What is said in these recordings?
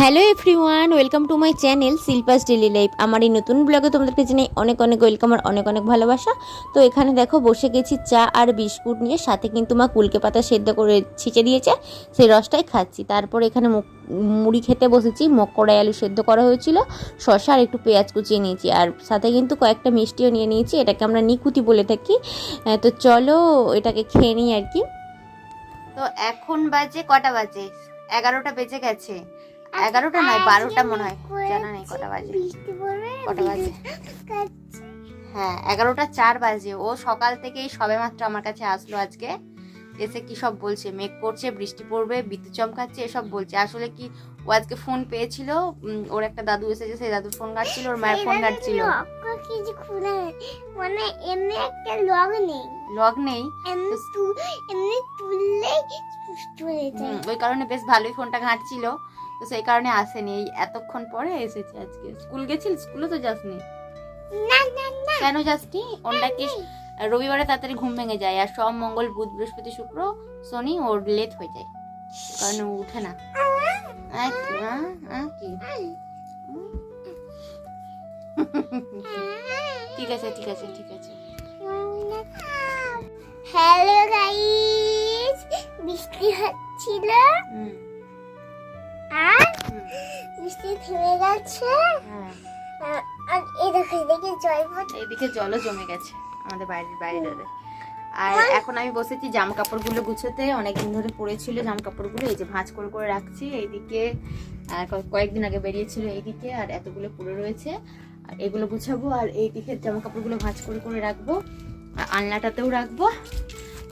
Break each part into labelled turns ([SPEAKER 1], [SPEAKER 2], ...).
[SPEAKER 1] Hello everyone welcome to my channel Shilpa's daily life আমার এই নতুন ব্লগে তোমাদেরকে জানাই অনেক অনেক ওয়েলকাম আর অনেক অনেক ভালোবাসা। তো এখানে দেখো, বসে গেছি চা আর বিস্কুট নিয়ে, সাথে কিন্তু মা কুলকে পাতা সেদ্ধ করে ছিঁচে দিয়েছে, সেই রসটাই খাচ্ছি। তারপর এখানে মুড়ি খেতে বসেছি মকড়াই আলু সেদ্ধ করা হয়েছিল, শসা আর একটু পেঁয়াজ কুচিয়ে নিয়েছি, আর সাথে কিন্তু কয়েকটা মিষ্টিও নিয়ে নিয়েছি, এটাকে আমরা নিকুতি বলে থাকি। তো চলো এটাকে খেয়ে নিই আর কি।
[SPEAKER 2] তো এখন বাজে কটা বাজে? এগারোটা বেজে গেছে। এগারোটা নয় বারোটা মনে হয়। জানা নেই কটা বাজে। কটা বাজে? হ্যাঁ এগারোটা চার বাজে। ও সকাল থেকেই সবে মাত্র আমার কাছে আসলো আজকে। এসে কি সব বলছে? মেঘ করছে বৃষ্টি পড়বে বিদ্যুৎ চমকাচ্ছে এসব বলছে। আসলে কি ও আজকে ফোন পেয়েছিল? ওর একটা দাদু এসেছে সেই দাদুর ফোন ঘাটছিল ওর মায়ের ফোন ঘাটছিল
[SPEAKER 3] মানে এমনি একটা লগ নেই।
[SPEAKER 2] লগ নেই?
[SPEAKER 3] এমনি তুললেই
[SPEAKER 2] ওই কারণে বেশ ভালোই ফোনটা ঘাঁটছিল। তো সেই কারণে আসেনি। এই এতক্ষণ পরে এসেছে আজকে। স্কুল গেছিল? স্কুলে তো যাসনি?
[SPEAKER 3] না না না।
[SPEAKER 2] কেন যাসনি? ওনটা কি? রবিবারে তাড়াতাড়ি ঘুম ভেঙে যায়। আর সব মঙ্গল বুধ বৃহস্পতি শুক্র শনি ওর লেট হয়ে যায়। কারণ উঠে না। কি? ঠিক আছে ঠিক আছে ঠিক আছে।
[SPEAKER 3] হ্যালো গাইস বৃষ্টি হচ্ছিল। বৃষ্টি থেমে গেছে।
[SPEAKER 2] হ্যাঁ।
[SPEAKER 3] আর- দেখো এদিকে জল
[SPEAKER 2] এইদিকে জলও জমে গেছে আমাদের বাইরের বাইরে। আর এখন আমি বসেছি জামা কাপড়গুলো গুছোতে। অনেকদিন ধরে পড়েছিল জামা কাপড়গুলো এই যে ভাঁজ করে করে রাখছি। এইদিকে কয়েকদিন আগে বেরিয়েছিল এইদিকে আর এতগুলো পড়ে রয়েছে। আর এগুলো গুছাবো আর এইদিকে জামা কাপড়গুলো ভাঁজ করে করে রাখব। আর আলনাটাতেও রাখব।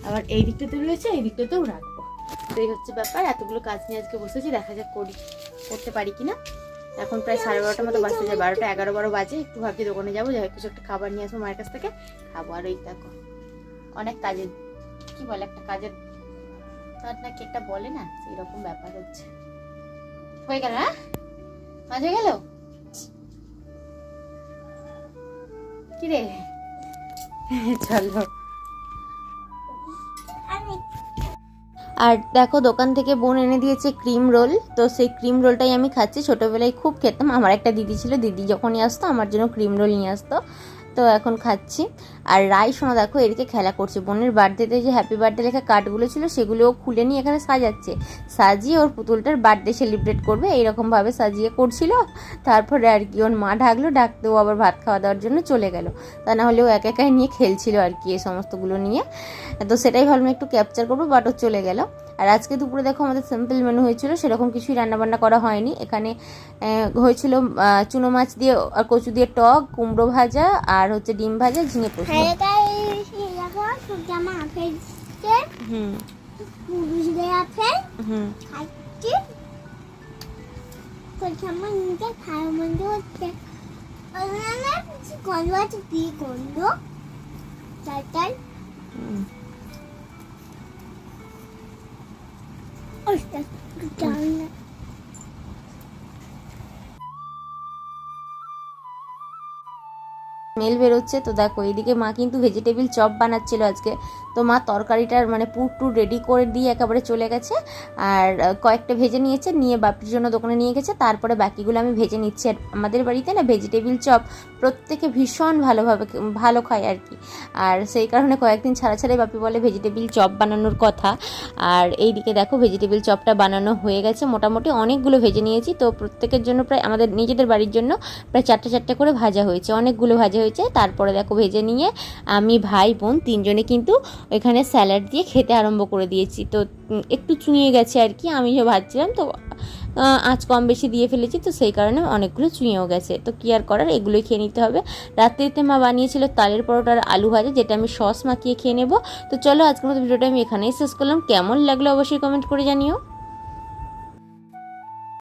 [SPEAKER 2] আবার এই দিকটাতে রয়েছে এই দিকটাতেও রাখব। তো এই হচ্ছে ব্যাপার, এতগুলো কাজ নিয়ে আজকে বসেছি, দেখা যাক করি, করতে পারি কিনা। এখন প্রায় সাড়ে বারোটার মতো বাজতে যায়, বারোটা এগারো বারো বাজে, একটু ভাবছি দোকানে যাব, যাই কিছু একটা খাবার নিয়ে আসব মায়ের কাছ থেকে। খাব, আর ওই দেখো, অনেক কাজের, কি বলে একটা কাজের, তার নাকি একটা বলে না এরকম ব্যাপার হচ্ছে। হয়ে গেল হ্যাঁ? মাঝে গেল? কি রে? চলো।
[SPEAKER 1] আর দেখো, দোকান থেকে বোন এনে দিয়েছে ক্রিম রোল। তো সেই ক্রিম রোলটাই আমি খাচ্ছি। ছোটোবেলায় খুব খেতাম। আমার একটা দিদি ছিল। দিদি যখনই আসতো, আমার জন্য ক্রিম রোল নিয়ে আসতো। তো এখন খাচ্ছি। আর রাই সোনা দেখো, এদিকে খেলা করছে। বোনের বার্থডেতে যে হ্যাপি বার্থডে লেখা কার্ডগুলো ছিল সেগুলো খুলে নিয়ে এখানে সাজাচ্ছে। সাজিয়ে ওর পুতুলটার বার্থডে সেলিব্রেট করবে, এইরকমভাবে সাজিয়ে করছিল। তারপরে আর কি, ওর মা ডাকতে ও আবার ভাত খাওয়া দাওয়ার জন্য চলে গেল। তা না হলে ও একা একাই নিয়ে খেলছিল আর কি, এই সমস্তগুলো নিয়ে। তো সেটাই ভাবলাম একটু ক্যাপচার করব বাট ও চলে গেল। আর আজকে দুপুরে দেখো আমাদের সিম্পল মেনু হয়েছিল সেরকম কিছুই রান্নাবান্না করা হয়নি। এখানে হয়েছিল চুনো মাছ দিয়ে আর কচু দিয়ে টক কুমড়ো ভাজা আর হচ্ছে ডিম ভাজা ঝিঙে পোস্ত।
[SPEAKER 3] দিচ্ছে
[SPEAKER 1] হুম। হুম।
[SPEAKER 3] গন্ধ আছে কি গন্ধ।
[SPEAKER 1] স্মেল বেরোচ্ছে তো দেখো এইদিকে মা কিন্তু ভেজিটেবিল চপ বানাচ্ছিল আজকে। তো মা তরকারিটার মানে পুর টুর রেডি করে দিয়ে একেবারে চলে গেছে। আর কয়েকটা ভেজে নিয়েছে, নিয়ে বাপির জন্য দোকানে নিয়ে গেছে। তারপরে বাকিগুলো আমি ভেজে নিচ্ছি। আর আমাদের বাড়িতে না ভেজিটেবিল চপ প্রত্যেকে ভীষণ ভালোভাবে ভালো খায় আর কি। আর সেই কারণে কয়েকদিন ছাড়া ছাড়াই বাপি বলে ভেজিটেবিল চপ বানানোর কথা। আর এইদিকে দেখো ভেজিটেবিল চপটা বানানো হয়ে গেছে। মোটামুটি অনেকগুলো ভেজে নিয়েছি। তো প্রত্যেকের জন্য প্রায় আমাদের নিজেদের বাড়ির জন্য প্রায় চারটে চারটে করে ভাজা হয়েছে। অনেকগুলো ভাজা হয়েছে। তারপরে দেখো ভেজে নিয়ে আমি ভাই বোন তিনজনে কিন্তু এখানে স্যালাড দিয়ে খেতে আরম্ভ করে দিয়েছি। তো একটু চুঁয়ে গেছে আর কি আমি যে ভাবছিলাম তো আঁচ কম বেশি দিয়ে ফেলেছি, তো সেই কারণে অনেকগুলো চুঁয়েও গেছে। তো কী আর করার, এগুলোই খেয়ে নিতে হবে। রাত্রিতে মা বানিয়েছিল তালের পরোটার আলু ভাজা, যেটা আমি সস মাখিয়ে খেয়ে নেব। তো চলো, আজকের মতো ভিডিওটা আমি এখানেই শেষ করলাম। কেমন লাগল অবশ্যই কমেন্ট করে জানিও।